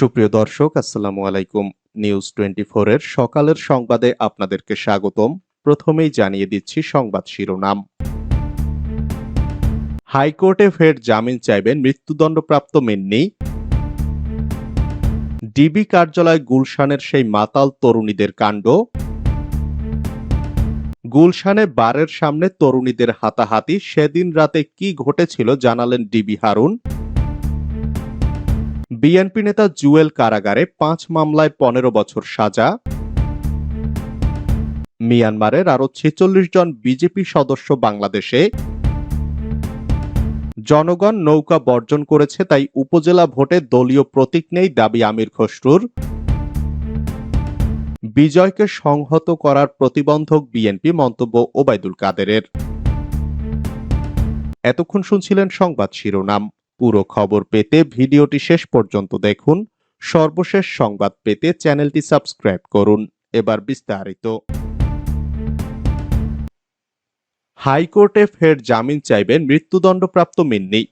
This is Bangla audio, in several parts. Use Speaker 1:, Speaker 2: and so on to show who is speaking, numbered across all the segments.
Speaker 1: সুপ্রিয় দর্শক আসসালামু আলাইকুম নিউজ টোয়েন্টি এর সকালের সংবাদে আপনাদেরকে স্বাগতম প্রথমেই জানিয়ে দিচ্ছি সংবাদ শিরোনাম হাইকোর্টে ফের জামিন চাইবেন মৃত্যুদণ্ডপ্রাপ্ত মেন্নি ডিবি কার্যালয় গুলশানের সেই মাতাল তরুণীদের কাণ্ড গুলশানে বারের সামনে তরুণীদের হাতাহাতি সেদিন রাতে কি ঘটেছিল জানালেন ডিবি হারুন বিএনপি নেতা জুয়েল কারাগারে পাঁচ মামলায় পনেরো বছর সাজা মিয়ানমারের আরও ছেচল্লিশ জন বিজেপি সদস্য বাংলাদেশে জনগণ নৌকা বর্জন করেছে তাই উপজেলা ভোটে দলীয় প্রতীক নেই দাবি আমির খসরুর বিজয়কে সংহত করার প্রতিবন্ধক বিএনপি মন্তব্য ওবায়দুল কাদেরের এতক্ষণ শুনছিলেন সংবাদ শিরোনাম পুরো খবর পেতে ভিডিওটি শেষ পর্যন্ত দেখুন সর্বশেষ সংবাদ পেতে চ্যানেলটি সাবস্ক্রাইব করুন এবার বিস্তারিত হাইকোর্টে ফের জামিন চাইবেন মৃত্যুদণ্ডপ্রাপ্ত মিন্নি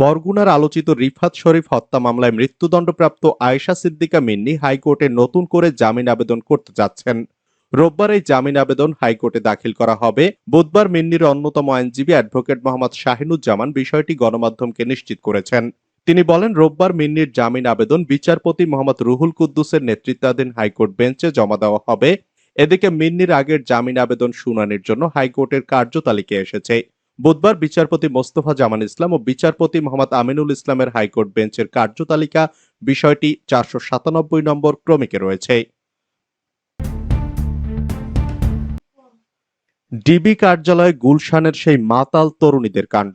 Speaker 1: বরগুনার আলোচিত রিফাত শরীফ হত্যা মামলায় মৃত্যুদণ্ডপ্রাপ্ত আয়েশা সিদ্দিকা মিন্নি হাইকোর্টে নতুন করে জামিন আবেদন করতে যাচ্ছেন রোববার এই জামিন আবেদন হাইকোর্টে দাখিল করা হবে বুধবার মিন্নির অন্যতম আইনজীবী অ্যাডভোকেট মোহাম্মদ শাহিনুজ্জামান বিষয়টি গণমাধ্যমকে নিশ্চিত করেছেন তিনি বলেন রোববার মিন্নির জামিন আবেদন বিচারপতি মোহাম্মদ রুহুল কুদ্দুসের নেতৃত্বাধীন হাইকোর্ট বেঞ্চে জমা দেওয়া হবে এদিকে মিন্নির আগের জামিন আবেদন শুনানির জন্য হাইকোর্টের কার্যতালিকা এসেছে বুধবার বিচারপতি মোস্তফা জামান ইসলাম ও বিচারপতি মোহাম্মদ আমিনুল ইসলামের হাইকোর্ট বেঞ্চের কার্যতালিকা বিষয়টি চারশো সাতানব্বই নম্বর ক্রমিকে রয়েছে ডিবি কার্যালয় গুলশানের সেই মাতাল তরুণীদের কাণ্ড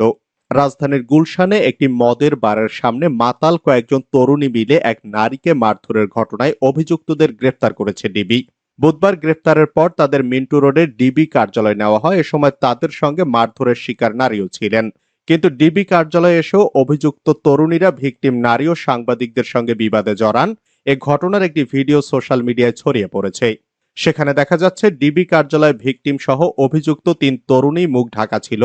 Speaker 1: রাজধানীর গুলশানে একটি মদের বারের সামনে মাতাল কয়েকজন তরুণী মিলে এক নারীকে মারধরের ঘটনায় অভিযুক্তদের গ্রেফতার করেছে ডিবি বুধবার গ্রেফতারের পর তাদের মিন্টু রোডে ডিবি কার্যালয় নেওয়া হয় এ সময় তাদের সঙ্গে মারধরের শিকার নারীও ছিলেন কিন্তু ডিবি কার্যালয়ে এসেও অভিযুক্ত তরুণীরা ভিকটিম নারী ও সাংবাদিকদের সঙ্গে বিবাদে জড়ান এ ঘটনার একটি ভিডিও সোশ্যাল মিডিয়ায় ছড়িয়ে পড়েছে সেখানে দেখা যাচ্ছে ডিবি কার্যালয়ে ভিকটিম সহ অভিযুক্ত তিন তরুণী মুখ ঢাকা ছিল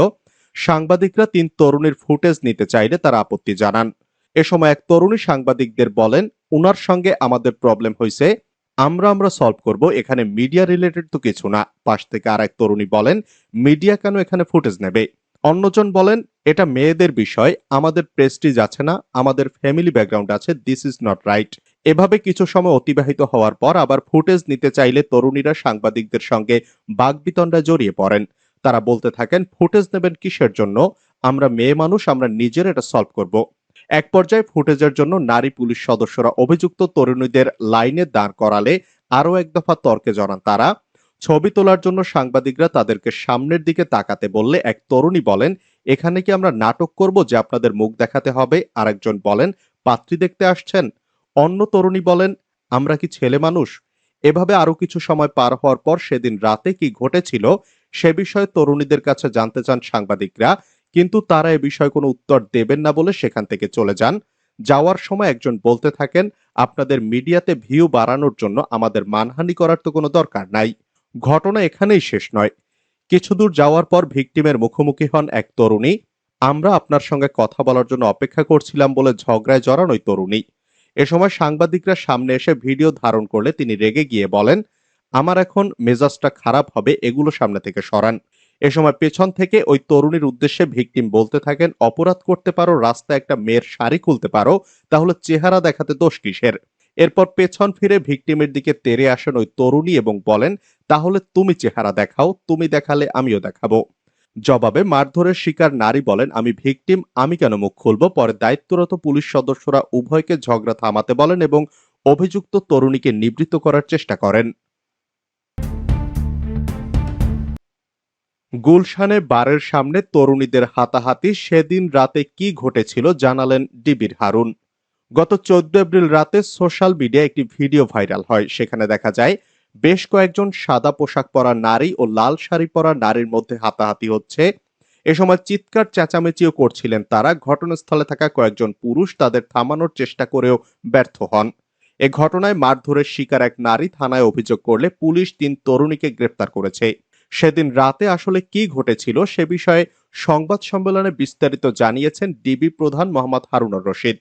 Speaker 1: সাংবাদিকরা তিন তরুণীর ফুটেজ নিতে চাইলে তারা আপত্তি জানান এ সময় এক তরুণী সাংবাদিকদের বলেন উনার সঙ্গে আমাদের প্রবলেম হয়েছে আমরা আমরা সলভ করব এখানে মিডিয়া রিলেটেড তো কিছু না পাশ থেকে আর এক তরুণী বলেন মিডিয়া কেন এখানে ফুটেজ নেবে অন্যজন বলেন এটা মেয়েদের বিষয় আমাদের প্রেস্টিজ আছে না আমাদের ফ্যামিলি ব্যাকগ্রাউন্ড আছে দিস ইজ নট রাইট এভাবে কিছু সময় অতিবাহিত হওয়ার পর আবার ফুটেজ নিতে চাইলে তরুণীরা সাংবাদিকদের সঙ্গে বাগবিতণ্ডা জড়িয়ে পড়েন তারা বলতে থাকেন ফুটেজ নেবেন কিসের জন্য আমরা মেয়ে মানুষ আমরা নিজের এটা সলভ করব এক পর্যায়ে ফুটেজের জন্য নারী পুলিশ সদস্যরা অভিযুক্ত তরুণীদের লাইনে দাঁড় করালে আরও এক দফা তর্কে জানান তারা ছবি তোলার জন্য সাংবাদিকরা তাদেরকে সামনের দিকে তাকাতে বললে এক তরুণী বলেন এখানে কি আমরা নাটক করব যে আপনাদের মুখ দেখাতে হবে আরেকজন বলেন পাত্রী দেখতে আসছেন অন্য তরুণী বলেন আমরা কি ছেলে মানুষ এভাবে আরও কিছু সময় পার হওয়ার পর সেদিন রাতে কি ঘটেছিল সে বিষয়ে তরুণীদের কাছে জানতে চান সাংবাদিকরা কিন্তু তারা এ বিষয়ে কোনো উত্তর দেবেন না বলে সেখান থেকে চলে যান যাওয়ার সময় একজন বলতে থাকেন আপনাদের মিডিয়াতে ভিউ বাড়ানোর জন্য আমাদের মানহানি করার তো কোনো দরকার নাই ঘটনা এখানেই শেষ নয় কিছুদূর যাওয়ার পর ভিকটিমের মুখোমুখি হন এক তরুণী আমরা আপনার সঙ্গে কথা বলার জন্য অপেক্ষা করছিলাম বলে ঝগড়ায় জড়ান ওই তরুণী এ সময় সাংবাদিকরা সামনে এসে ভিডিও ধারণ করলে তিনি রেগে গিয়ে বলেন আমার এখন মেজাজটা খারাপ হবে এগুলো সামনে থেকে সরান এ সময় পেছন থেকে ওই তরুণীর উদ্দেশ্যে ভিকটিম বলতে থাকেন অপরাধ করতে পারো রাস্তায় একটা মেয়ের শাড়ি খুলতে পারো তাহলে চেহারা দেখাতে দোষ কিসের এরপর পেছন ফিরে ভিকটিমের দিকে তেরে আসেন ওই তরুণী এবং বলেন তাহলে তুমি চেহারা দেখাও তুমি দেখালে আমিও দেখাবো জবাবে মারধরের শিকার নারী বলেন আমি ভিকটিম আমি কেন মুখ খুলব পরে দায়িত্বরত পুলিশ সদস্যরা উভয়কে ঝগড়া থামাতে বলেন এবং অভিযুক্ত তরুণীকে নিবৃত্ত করার চেষ্টা করেন গুলশানে বারের সামনে তরুণীদের হাতাহাতি সেদিন রাতে কি ঘটেছিল জানালেন ডিবির হারুন গত চোদ্দ এপ্রিল রাতে সোশ্যাল মিডিয়ায় একটি ভিডিও ভাইরাল হয় সেখানে দেখা যায় বেশ কয়েকজন সাদা পোশাক পরা নারী ও লাল শাড়ি পরা নারীর মধ্যে হাতাহাতি হচ্ছে এ সময় চিৎকার চেঁচামেচিও করছিলেন তারা ঘটনাস্থলে থাকা কয়েকজন পুরুষ তাদের থামানোর চেষ্টা করেও ব্যর্থ হন এ ঘটনায় মারধরের শিকার এক নারী থানায় অভিযোগ করলে পুলিশ তিন তরুণীকে গ্রেপ্তার করেছে সেদিন রাতে আসলে কি ঘটেছিল সে বিষয়ে সংবাদ সম্মেলনে বিস্তারিত জানিয়েছেন ডিবি প্রধান মোহাম্মদ হারুনুর রশিদ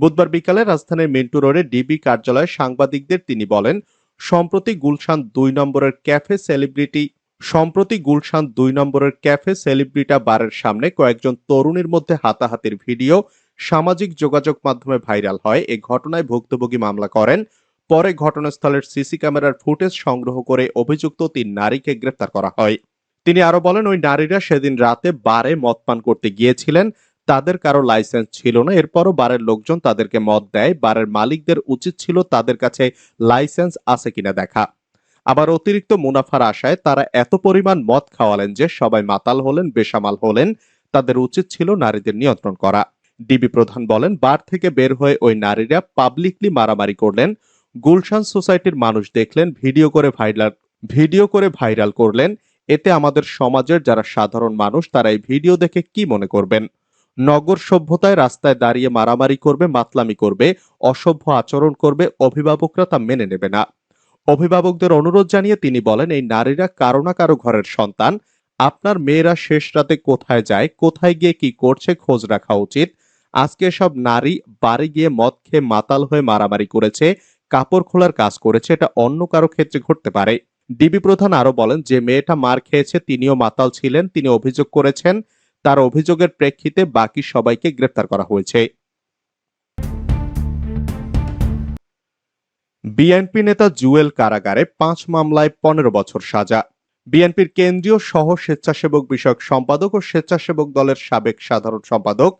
Speaker 1: বুধবার বিকালে রাজধানীর মিন্টু রোডে ডিবি কার্যালয়ে সাংবাদিকদের তিনি বলেন সম্প্রতি গুলশান দুই নম্বরের ক্যাফে সেলিব্রিটি সম্প্রতি গুলশান দুই নম্বরের ক্যাফে সেলিব্রিটা বারের সামনে কয়েকজন তরুণীর মধ্যে হাতাহাতির ভিডিও সামাজিক যোগাযোগ মাধ্যমে ভাইরাল হয় এ ঘটনায় ভুক্তভোগী মামলা করেন পরে ঘটনাস্থলের সিসি ক্যামেরার ফুটেজ সংগ্রহ করে অভিযুক্ত তিন নারীকে গ্রেফতার করা হয় তিনি আরো বলেন ওই নারীরা সেদিন রাতে বারে মদপান করতে গিয়েছিলেন তাদের কারো লাইসেন্স ছিল না এরপরও বারের লোকজন তাদেরকে মত দেয় বারের মালিকদের উচিত ছিল তাদের কাছে লাইসেন্স আছে কিনা দেখা আবার অতিরিক্ত মুনাফার আশায় তারা এত পরিমাণ মদ খাওয়ালেন যে সবাই মাতাল হলেন বেসামাল হলেন তাদের উচিত ছিল নারীদের নিয়ন্ত্রণ করা ডিবি প্রধান বলেন বার থেকে বের হয়ে ওই নারীরা পাবলিকলি মারামারি করলেন গুলশান সোসাইটির মানুষ দেখলেন ভিডিও করে ভাইরাল ভিডিও করে ভাইরাল করলেন এতে আমাদের সমাজের যারা সাধারণ মানুষ তারা এই ভিডিও দেখে কি মনে করবেন নগর সভ্যতায় রাস্তায় দাঁড়িয়ে মারামারি করবে মাতলামি করবে অসভ্য আচরণ করবে অভিভাবকরা তা মেনে নেবে না অভিভাবকদের অনুরোধ জানিয়ে তিনি বলেন এই নারীরা কারো না কারো ঘরের সন্তান আপনার মেয়েরা শেষ রাতে কোথায় যায় কোথায় গিয়ে কি করছে খোঁজ রাখা উচিত আজকে সব নারী বাড়ি গিয়ে মদ খেয়ে মাতাল হয়ে মারামারি করেছে কাপড় খোলার কাজ করেছে এটা অন্য কারো ক্ষেত্রে ঘটতে পারে ডিবি প্রধান আরো বলেন যে মেয়েটা মার খেয়েছে তিনিও মাতাল ছিলেন তিনি অভিযোগ করেছেন তার অভিযোগের প্রেক্ষিতে বাকি সবাইকে গ্রেপ্তার করা হয়েছে বিএনপি নেতা জুয়েল কারাগারে পাঁচ মামলায় পনেরো বছর সাজা বিএনপির কেন্দ্রীয় সহ স্বেচ্ছাসেবক বিষয়ক সম্পাদক ও স্বেচ্ছাসেবক দলের সাবেক সাধারণ সম্পাদক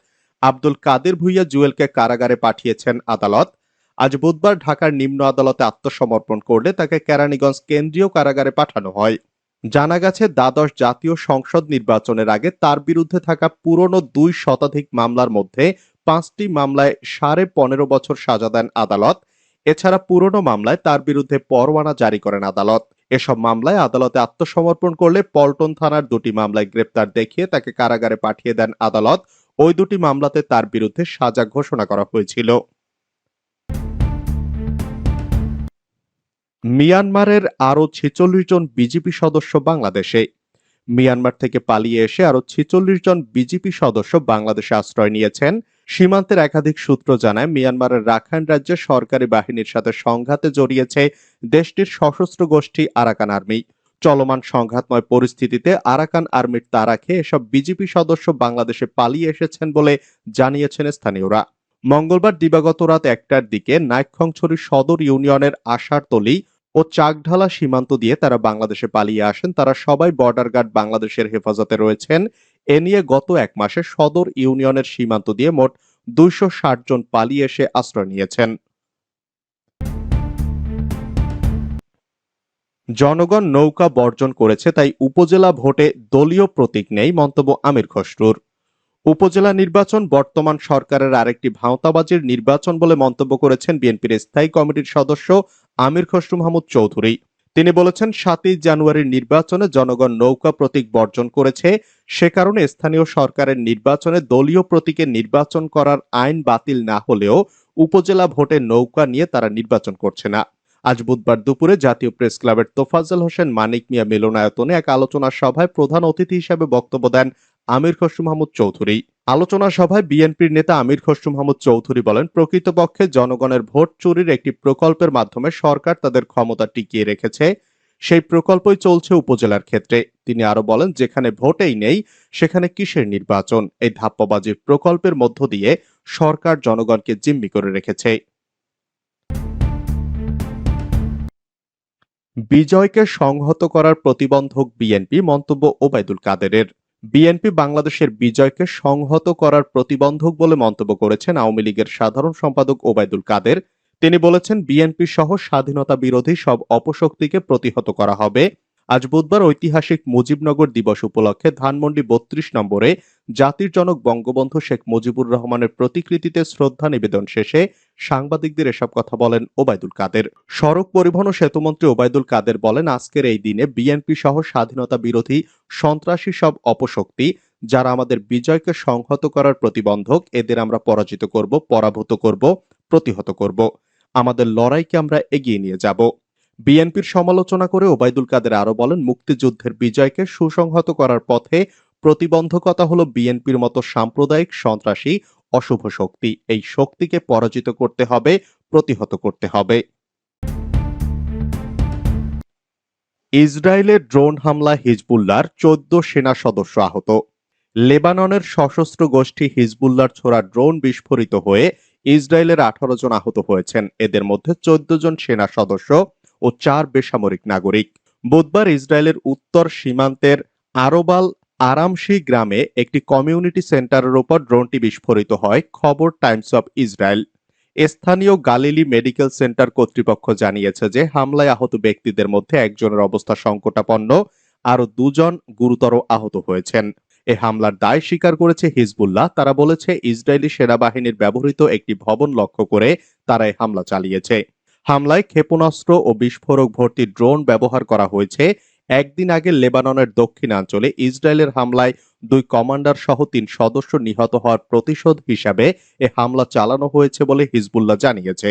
Speaker 1: আব্দুল কাদের ভুইয়া জুয়েলকে কারাগারে পাঠিয়েছেন আদালত আজ বুধবার ঢাকার নিম্ন আদালতে আত্মসমর্পণ করলে তাকে কেরানীগঞ্জ কেন্দ্রীয় কারাগারে পাঠানো হয় জানা গেছে দ্বাদশ জাতীয় সংসদ নির্বাচনের আগে তার বিরুদ্ধে থাকা পুরনো দুই শতাধিক মামলার মধ্যে পাঁচটি মামলায় সাড়ে পনেরো বছর সাজা দেন আদালত এছাড়া পুরনো মামলায় তার বিরুদ্ধে পরোয়ানা জারি করেন আদালত এসব মামলায় আদালতে আত্মসমর্পণ করলে পল্টন থানার দুটি মামলায় গ্রেপ্তার দেখিয়ে তাকে কারাগারে পাঠিয়ে দেন আদালত ওই দুটি মামলাতে তার বিরুদ্ধে সাজা ঘোষণা করা হয়েছিল মিয়ানমারের আরও ছেচল্লিশ জন বিজেপি সদস্য বাংলাদেশে মিয়ানমার থেকে পালিয়ে এসে আরও ছেচল্লিশ জন বিজেপি সদস্য বাংলাদেশে আশ্রয় নিয়েছেন সীমান্তের একাধিক সূত্র জানায় মিয়ানমারের রাখাইন রাজ্যে সরকারি বাহিনীর সাথে সংঘাতে জড়িয়েছে দেশটির সশস্ত্র গোষ্ঠী আরাকান আর্মি চলমান সংঘাতময় পরিস্থিতিতে আরাকান আর্মির তারা খেয়ে এসব বিজেপি সদস্য বাংলাদেশে পালিয়ে এসেছেন বলে জানিয়েছেন স্থানীয়রা মঙ্গলবার দিবাগত রাত একটার দিকে নাইক্ষংছড়ি সদর ইউনিয়নের আষাঢ়তলি ও চাকঢালা সীমান্ত দিয়ে তারা বাংলাদেশে পালিয়ে আসেন তারা সবাই বর্ডার গার্ড বাংলাদেশের হেফাজতে রয়েছেন এ নিয়ে গত এক মাসে সদর ইউনিয়নের সীমান্ত দিয়ে মোট দুইশো জন পালিয়ে এসে আশ্রয় নিয়েছেন জনগণ নৌকা বর্জন করেছে তাই উপজেলা ভোটে দলীয় প্রতীক নেই মন্তব্য আমির খসরুর উপজেলা নির্বাচন বর্তমান সরকারের আরেকটি ভাঁওতাবাজির নির্বাচন বলে মন্তব্য করেছেন বিএনপির স্থায়ী কমিটির সদস্য আমির খসরু মাহমুদ চৌধুরী তিনি বলেছেন সাতই জানুয়ারির নির্বাচনে জনগণ নৌকা প্রতীক বর্জন করেছে সে কারণে স্থানীয় সরকারের নির্বাচনে দলীয় প্রতীকে নির্বাচন করার আইন বাতিল না হলেও উপজেলা ভোটে নৌকা নিয়ে তারা নির্বাচন করছে না আজ বুধবার দুপুরে জাতীয় প্রেস ক্লাবের তোফাজল হোসেন মানিক মিয়া মিলনায়তনে এক আলোচনা সভায় প্রধান অতিথি হিসেবে বক্তব্য দেন আমির খসরু মাহমুদ চৌধুরী আলোচনা সভায় বিএনপির নেতা আমির খসরু মাহমুদ চৌধুরী বলেন প্রকৃতপক্ষে জনগণের ভোট চুরির একটি প্রকল্পের মাধ্যমে সরকার তাদের ক্ষমতা টিকিয়ে রেখেছে সেই প্রকল্পই চলছে উপজেলার ক্ষেত্রে তিনি আরো বলেন যেখানে ভোটেই নেই সেখানে কিসের নির্বাচন এই ধাপ্পাবাজির প্রকল্পের মধ্য দিয়ে সরকার জনগণকে জিম্মি করে রেখেছে বিজয়কে সংহত করার প্রতিবন্ধক বিএনপি মন্তব্য ওবায়দুল কাদেরের বিএনপি বাংলাদেশের বিজয়কে সংহত করার প্রতিবন্ধক বলে মন্তব্য করেছেন আওয়ামী লীগের সাধারণ সম্পাদক ওবায়দুল কাদের তিনি বলেছেন বিএনপি সহ স্বাধীনতা বিরোধী সব অপশক্তিকে প্রতিহত করা হবে আজ বুধবার ঐতিহাসিক মুজিবনগর দিবস উপলক্ষে ধানমন্ডি বত্রিশ নম্বরে জাতির জনক বঙ্গবন্ধু শেখ মুজিবুর রহমানের প্রতিকৃতিতে শ্রদ্ধা নিবেদন শেষে সাংবাদিকদের এসব কথা বলেন ওবায়দুল কাদের সড়ক পরিবহন ও সেতুমন্ত্রী ওবায়দুল কাদের বলেন আজকের এই দিনে বিএনপি সহ স্বাধীনতা বিরোধী সন্ত্রাসী সব অপশক্তি যারা আমাদের বিজয়কে সংহত করার প্রতিবন্ধক এদের আমরা পরাজিত করব পরাভূত করব প্রতিহত করব আমাদের লড়াইকে আমরা এগিয়ে নিয়ে যাব বিএনপির সমালোচনা করে ওবায়দুল কাদের আরও বলেন মুক্তিযুদ্ধের বিজয়কে সুসংহত করার পথে প্রতিবন্ধকতা হল বিএনপির মতো সাম্প্রদায়িক সন্ত্রাসী অশুভ শক্তি এই শক্তিকে পরাজিত করতে হবে প্রতিহত করতে হবে ইসরায়েলের ড্রোন হামলা হিজবুল্লার চোদ্দ সেনা সদস্য আহত লেবাননের সশস্ত্র গোষ্ঠী হিজবুল্লার ছোড়া ড্রোন বিস্ফোরিত হয়ে ইসরায়েলের আঠারো জন আহত হয়েছেন এদের মধ্যে চোদ্দ জন সেনা সদস্য ও চার বেসামরিক নাগরিক বুধবার ইসরায়েলের উত্তর সীমান্তের আরবাল আরামশি গ্রামে একটি কমিউনিটি সেন্টারের ওপর ড্রোনটি বিস্ফোরিত হয় খবর টাইমস অব ইসরায়েল স্থানীয় গালিলি মেডিকেল সেন্টার কর্তৃপক্ষ জানিয়েছে যে হামলায় আহত ব্যক্তিদের মধ্যে একজনের অবস্থা সংকটাপন্ন আরও দুজন গুরুতর আহত হয়েছেন এ হামলার দায় স্বীকার করেছে হিজবুল্লাহ তারা বলেছে ইসরায়েলি সেনাবাহিনীর ব্যবহৃত একটি ভবন লক্ষ্য করে তারা হামলা চালিয়েছে হামলায় ক্ষেপণাস্ত্র ও বিস্ফোরক ভর্তি ড্রোন ব্যবহার করা হয়েছে একদিন আগে লেবাননের দক্ষিণাঞ্চলে ইসরায়েলের হামলায় দুই কমান্ডার সহ তিন সদস্য নিহত হওয়ার প্রতিশোধ হিসাবে এ হামলা চালানো হয়েছে বলে হিজবুল্লাহ জানিয়েছে